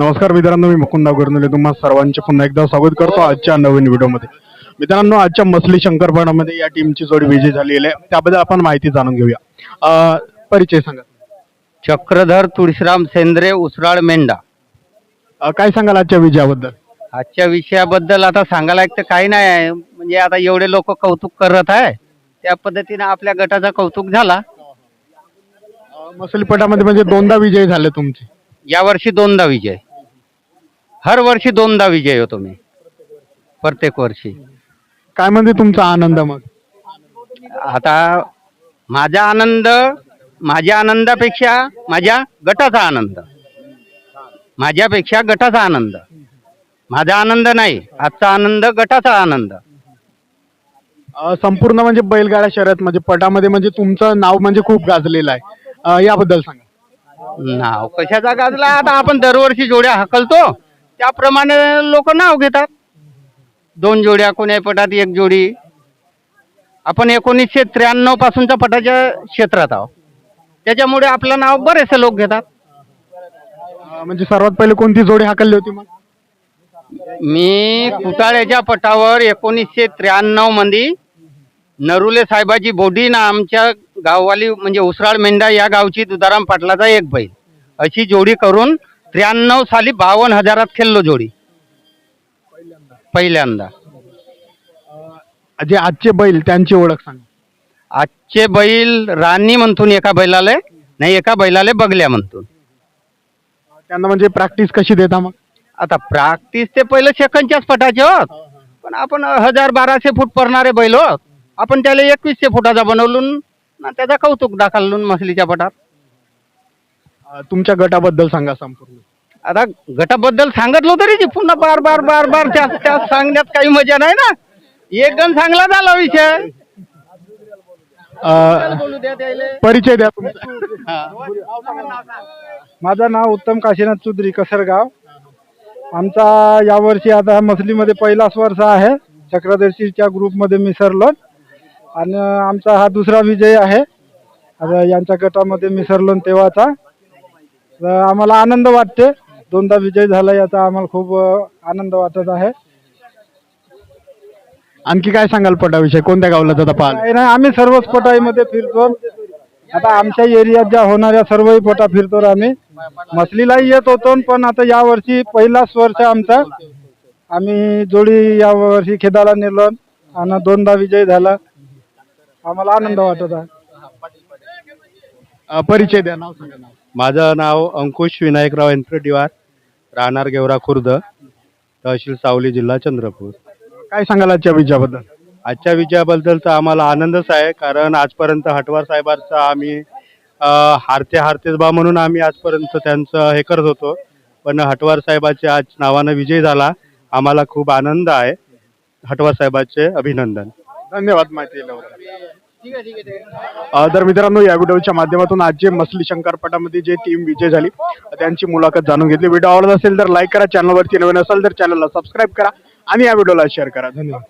नमस्कार मित्रांनो मी मुकुंदा गुरनुले तुम्हा सर्वांचे पुन्हा एकदा स्वागत करतो आजच्या नवीन व्हिडिओमध्ये. मित्रांनो आजच्या मसली शंकरपणामध्ये या टीमची जोडी विजय झालेली आहे. त्याबद्दल आपण माहिती जाणून घेऊया. अं, परिचय सांगा. चक्रधर तुळशीराम सेंद्रे उसराळ मेंढा. अं, काय सांगाल आजच्या विजयाबद्दल? आजच्या विषयाबद्दल आता सांगायला एक तर काही नाही आहे. म्हणजे आता एवढे लोक कौतुक करत आहे. त्या पद्धतीने आपल्या गटाचा कौतुक झाला. मसलीपटामध्ये म्हणजे दोनदा विजय झाले तुमचे. यावर्षी दोनदा विजय. हर वर्षी दोनदा विजय होतो मी. प्रत्येक वर्षी. काय म्हणजे तुमचा आनंद मग? आता माझा आनंद माझ्या आनंदापेक्षा माझ्या गटाचा आनंद. माझ्यापेक्षा गटाचा आनंद. माझा आनंद नाही आजचा आनंद गटाचा आनंद. अं, संपूर्ण म्हणजे बैलगाडा शर्यत म्हणजे पटामध्ये म्हणजे तुमचं नाव म्हणजे खूप गाजलेलं आहे. अं, याबद्दल सांगा. नाव कशाचा गाजला? आता आपण दरवर्षी जोड्या हकलतो. त्याप्रमाणे लोक नाव घेतात. दोन जोड्या कोण्या पटात एक जोडी. आपण एकोणीसशे त्र्याण्णव पासूनच्या पटाच्या क्षेत्रात आहोत. त्याच्यामुळे आपलं नाव बरेचसे लोक घेतात. अं, म्हणजे सर्वात पहिले कोणती जोडी हाकलली होती मग? मी कुटाळ्याच्या पटावर एकोणीसशे त्र्याण्णवमध्ये नरुले साहेबाची बोडी ना आमच्या गाववाली म्हणजे उसराळ मेंढा या गावची तुदाराम पाटलाचा एक बैल. अशी जोडी करून त्र्याण्णव साली बावन्न हजारात खेळलो जोडी. पहिल्यांदा. जे आजचे बैल त्यांची ओळख सांगा. आजचे बैल राणी म्हणतून एका बैलाले नाही एका बैलाले बगल्या म्हणतून त्यांना म्हणजे प्रॅक्टिस कशी देता मग? आता प्रॅक्टिस ते पहिलं सेकंडच्याच पटाचे होत. पण आपण हजार बाराशे फूट पडणारे बैल होत. आपण त्याला एकवीसशे फुटाचा बनवलून ना त्याचा कौतुक दाखवलून मछलीच्या पटात. तुमच्या गटाबद्दल सांगा संपूर्ण. आता गटाबद्दल सांगितलं तरी ते पुन्हा बार बार बार बार त्या त्या सांगण्यात काही मजा नाही ना. एक गण चांगला झाला विषय. अं, बोलू द्या त्याले. परिचय द्या तुमचा. माझं नाव उत्तम काशीनाथ चौधरी कसरगाव. आमचा यावर्षी आता मसलीमध्ये पहिलाच वर्ष आहे. चक्रदर्शीच्या ग्रुपमध्ये मिसरलो आणि आमचा हा दुसरा विजय आहे. आता यांच्या गटामध्ये मिसरलो तेव्हाचा. तर आम्हाला आनंद वाटते. दोनदा विजय झाला याचा आम्हाला खूप अ, आनंद वाटत आहे. आणखी काय सांगाल पटाविषयी? कोणत्या गावला जाता पाहाल? काही नाही आम्ही सर्वच पटाईमध्ये फिरतो. आता आमच्या एरियात ज्या होणाऱ्या सर्वही पटा फिरतो आम्ही. मसलीलाही येत होतो पण आता यावर्षी पहिलाच वर्ष आमचा. आम्ही जोडी या वर्षी खेदाला नेलो आणि दोनदा विजय झाला. आम्हाला आनंद वाटत आहे. अं, परिचय द्या नाव सांगा नाव. माझं नाव अंकुश विनायकराव यंत्रडिवार राहणार गेवरा खुर्द तहसील सावली जिल्हा चंद्रपूर. काय सांगाल आजच्या विजयाबद्दल? आजच्या विजयाबद्दल तर आम्हाला आनंदच आहे कारण आजपर्यंत हटवार साहेबांचा आम्ही अं, हारते हारतेच बा म्हणून आम्ही आजपर्यंत त्यांचं हे करत होतो. पण हटवार साहेबाचे आज नावानं विजय झाला आम्हाला खूप आनंद आहे. हटवार साहेबाचे अभिनंदन. धन्यवाद माहिती दिल्याबद्दल. तर मित्रांनो या व्हिडिओच्या माध्यमातून आजचे मसली शंकरपटामध्ये जे टीम विजय झाली त्यांची मुलाखत जाणून घेतली. व्हिडिओ आवडत असेल तर लाईक करा चॅनलवरती नवीन असेल तर चॅनलला सबस्क्राईब करा आणि या व्हिडिओला शेअर करा. धन्यवाद.